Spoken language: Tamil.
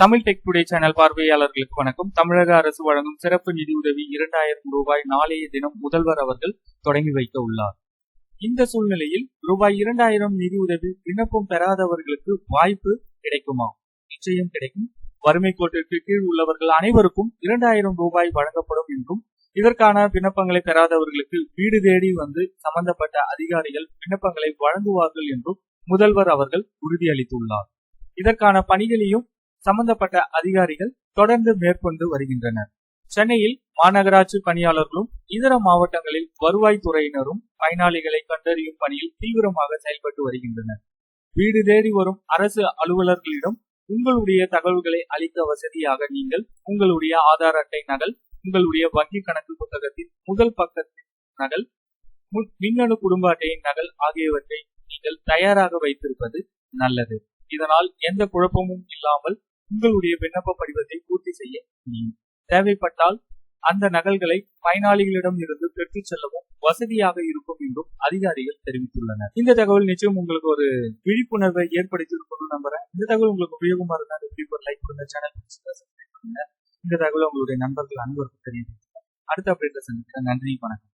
தமிழ் டெக் டுடே சேனல் பார்வையாளர்களுக்கு வணக்கம். தமிழக அரசு வழங்கும் சிறப்பு நிதியுதவி இரண்டாயிரம் ரூபாய் நாளைய தினம் முதல்வர் அவர்கள் தொடங்கி வைக்க உள்ளார். இந்த சூழ்நிலையில் ரூபாய் இரண்டாயிரம் நிதியுதவி விண்ணப்பம் பெறாதவர்களுக்கு வாய்ப்பு கிடைக்குமா? நிச்சயம் கிடைக்கும். வறுமை கோட்டிற்கு கீழ் உள்ளவர்கள் அனைவருக்கும் இரண்டாயிரம் ரூபாய் வழங்கப்படும் என்றும் இதற்கான விண்ணப்பங்களை பெறாதவர்களுக்கு வீடு தேடி வந்து சம்பந்தப்பட்ட அதிகாரிகள் விண்ணப்பங்களை வழங்குவார்கள் என்றும் முதல்வர் அவர்கள் உறுதியளித்துள்ளார். இதற்கான பணிகளையும் சம்பந்தப்பட்ட அதிகாரிகள் தொடர்ந்து மேற்கொண்டு வருகின்றனர். சென்னையில் மாநகராட்சி பணியாளர்களும் இதர மாவட்டங்களில் வருவாய்த்துறையினரும் பயனாளிகளை கண்டறியும் பணியில் தீவிரமாக செயல்பட்டு வருகின்றனர். வீடு தேடி வரும் அரசு அலுவலர்களிடம் உங்களுடைய தகவல்களை அளிக்க வசதியாக நீங்கள் உங்களுடைய ஆதார் அட்டை நகல் உங்களுடைய வங்கி கணக்கு புத்தகத்தின் முதல் பக்கத்தின் நகல் மின்னணு குடும்ப அட்டையின் நகல் ஆகியவற்றை நீங்கள் தயாராக வைத்திருப்பது நல்லது. இதனால் எந்த குழப்பமும் இல்லாமல் உங்களுடைய விண்ணப்ப படிவத்தை பூர்த்தி செய்ய. முடியும் தேவைப்பட்டால் அந்த நகல்களை பயனாளிகளிடம் இருந்து பெற்றுச் செல்லவும் வசதியாக இருக்கும் என்றும் அதிகாரிகள் தெரிவித்துள்ளனர். இந்த தகவல் நிச்சயம் உங்களுக்கு ஒரு விழிப்புணர்வை ஏற்படுத்தி இருக்கும் நம்புறேன். இந்த தகவல் உங்களுக்கு உபயோகமா இருந்தால் எப்படி லைக் கொடுங்க சேனல் பண்ணுங்க. இந்த தகவல் உங்களுடைய நண்பர்கள் அன்பருக்கு தெரியும் அடுத்த அப்டேட்ல சந்திக்கிறேன். நன்றி வணக்கம்.